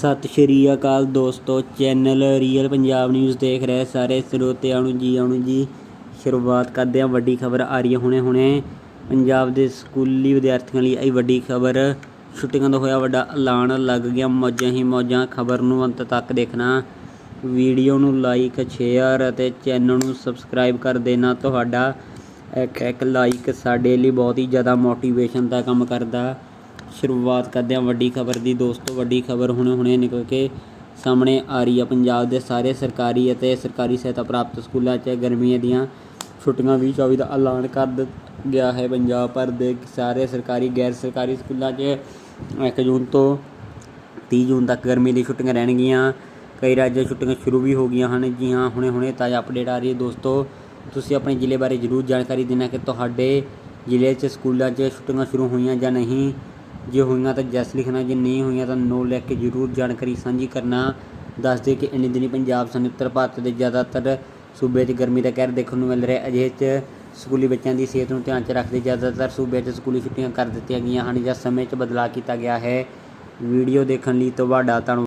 ਸਤਿ ਸ਼੍ਰੀ ਅਕਾਲ ਦੋਸਤੋ, channel real Punjab news ਦੇਖ ਰਹੇ ਸਾਰੇ ਸਰੋਤਿਆਂ ਨੂੰ ਜੀ, ਆਉਣ ਜੀ। ਸ਼ੁਰੂਆਤ ਕਰਦੇ ਹਾਂ, ਵੱਡੀ ਖਬਰ ਆ ਰਹੀ ਹੈ ਹੁਣੇ ਹੁਣੇ। ਪੰਜਾਬ ਦੇ ਸਕੂਲੀ ਵਿਦਿਆਰਥੀਆਂ ਲਈ ਇਹ ਵੱਡੀ ਖਬਰ। ਛੁੱਟੀਆਂ ਦਾ ਹੋਇਆ ਵੱਡਾ ਐਲਾਨ, ਲੱਗ ਗਿਆ ਮੌਜਾਂ ਹੀ ਮੌਜਾਂ। ਖਬਰ ਨੂੰ ਅੰਤ ਤੱਕ ਦੇਖਣਾ। ਵੀਡੀਓ ਨੂੰ ਲਾਈਕ ਸ਼ੇਅਰ ਅਤੇ ਚੈਨਲ ਨੂੰ ਸਬਸਕ੍ਰਾਈਬ ਕਰ ਦੇਣਾ ਤੁਹਾਡਾ। ਇੱਕ ਇੱਕ ਲਾਈਕ ਸਾਡੇ ਲਈ ਬਹੁਤ ਹੀ ਜ਼ਿਆਦਾ ਮੋਟੀਵੇਸ਼ਨ ਦਾ ਕੰਮ ਕਰਦਾ। ਸ਼ੁਰੂਆਤ ਕਰਦੇ ਹਾਂ ਵੱਡੀ ਖਬਰ ਦੀ। ਦੋਸਤੋ, ਵੱਡੀ ਖਬਰ ਹੁਣੇ ਹੁਣੇ ਨਿਕਲ ਕੇ ਸਾਹਮਣੇ ਆ ਰਹੀ ਹੈ ਪੰਜਾਬ ਦੇ ਸਾਰੇ ਸਰਕਾਰੀ ਅਤੇ ਸਰਕਾਰੀ ਸਹਾਇਤਾ ਪ੍ਰਾਪਤ ਸਕੂਲਾਂ 'ਚ ਗਰਮੀਆਂ ਦੀਆਂ ਛੁੱਟੀਆਂ 2024 ਦਾ ਐਲਾਨ ਕਰ ਦਿੱਤਾ ਗਿਆ ਹੈ। ਪੰਜਾਬ ਭਰ ਦੇ ਸਾਰੇ ਸਰਕਾਰੀ, ਗੈਰ ਸਰਕਾਰੀ ਸਕੂਲਾਂ 'ਚ 1 ਜੂਨ ਤੋਂ 30 ਜੂਨ ਤੱਕ ਗਰਮੀ ਦੀ ਛੁੱਟੀਆਂ ਰਹਿਣਗੀਆਂ। ਕਈ ਰਾਜਾਂ 'ਚ ਛੁੱਟੀਆਂ ਸ਼ੁਰੂ ਵੀ ਹੋ ਗਈਆਂ ਹਨ। ਜੀ ਹਾਂ, ਹੁਣੇ ਹੁਣੇ ਤਾਜ਼ਾ ਅਪਡੇਟ ਆ ਰਹੀ ਹੈ। ਦੋਸਤੋ, ਤੁਸੀਂ ਆਪਣੇ ਜ਼ਿਲ੍ਹੇ ਬਾਰੇ ਜ਼ਰੂਰ ਜਾਣਕਾਰੀ ਦੇਣਾ ਕਿ ਤੁਹਾਡੇ ਜ਼ਿਲ੍ਹੇ 'ਚ ਸਕੂਲਾਂ 'ਚ ਛੁੱਟੀਆਂ ਸ਼ੁਰੂ ਹੋਈਆਂ ਜਾਂ ਨਹੀਂ। ਜੇ ਹੋਈਆਂ ਤਾਂ ਜੈਸ ਲਿਖਣਾ, ਜੇ ਨਹੀਂ ਹੋਈਆਂ ਤਾਂ ਨੋ ਲਿਖ ਕੇ ਜ਼ਰੂਰ ਜਾਣਕਾਰੀ ਸਾਂਝੀ ਕਰਨਾ। ਦੱਸ ਦੇ ਕਿ ਇੰਨੇ ਦਿਨੀ ਪੰਜਾਬ ਸਨ, ਉੱਤਰ ਭਾਰਤ ਦੇ ਜ਼ਿਆਦਾਤਰ ਸੂਬੇ 'ਚ ਗਰਮੀ ਦਾ ਕਹਿਰ ਦੇਖਣ ਨੂੰ ਮਿਲ ਰਿਹਾ। ਅਜਿਹੇ 'ਚ ਸਕੂਲੀ ਬੱਚਿਆਂ ਦੀ ਸਿਹਤ ਨੂੰ ਧਿਆਨ 'ਚ ਰੱਖਦੇ ਜ਼ਿਆਦਾਤਰ ਸੂਬਿਆਂ 'ਚ ਸਕੂਲੀ ਛੁੱਟੀਆਂ ਕਰ ਦਿੱਤੀਆਂ ਗਈਆਂ ਹਨ ਜਾਂ ਸਮੇਂ 'ਚ ਬਦਲਾਅ ਕੀਤਾ ਗਿਆ ਹੈ। ਵੀਡੀਓ ਦੇਖਣ ਲਈ ਤੁਹਾਡਾ ਧੰਨਵਾਦ।